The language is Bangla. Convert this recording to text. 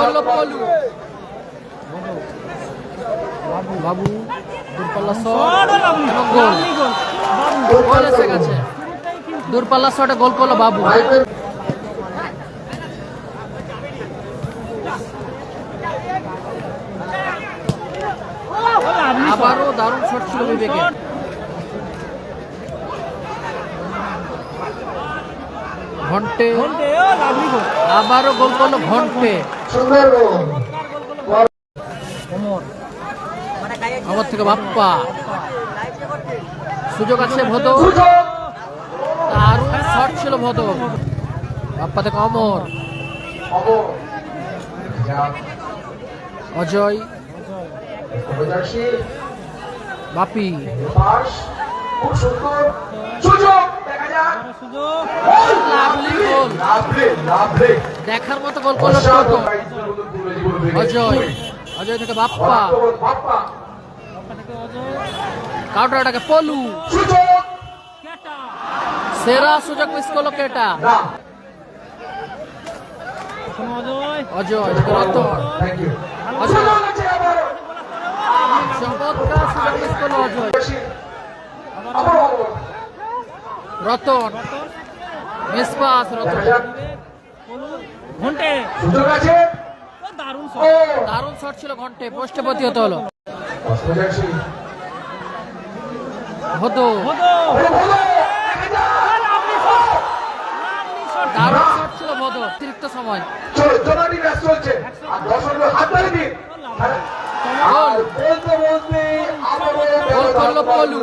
পলু বাবু দূরপাল্লা শট এবং গোল। গোল। এসে গেছে। দূরপাল্লা শটে গোল করল বাবু। আবারও দারুণ শট ছিল বিবেকের। ঘন্টে আবারও গোল করল ঘন্টে। আমার থেকে বাপ্পা। সুযোগ আছে ভদ। দারুণ শট ছিল ভদ। বাপ্পা থেকে অমর। অজয়। বাপি। খুব সুন্দর সুযোগ দেখা যাক। গোল দেখার মতো গোল করল অজয়। অজয়। থেকে বাপ্পা। কাউন্টার পলু। সেরা সুযোগ মিস করল কেটা? অজয় চমৎকার সুযোগ মিস করল অজয়। রতন। ঘন্টে। সুযোগ আছে? দারুণ শট। ছিল ঘন্টে পোস্টে হলো। অস্ট্রেলিয়াছি হতো হতো দেখা যাক দারুণ শট ছিল ভদ অতিরিক্ত সময়। চলো ম্যাচ চলছে। আর দর্শকদের হাত ধরে দিন। বলতে বলতে আবারও গোল করল পলু।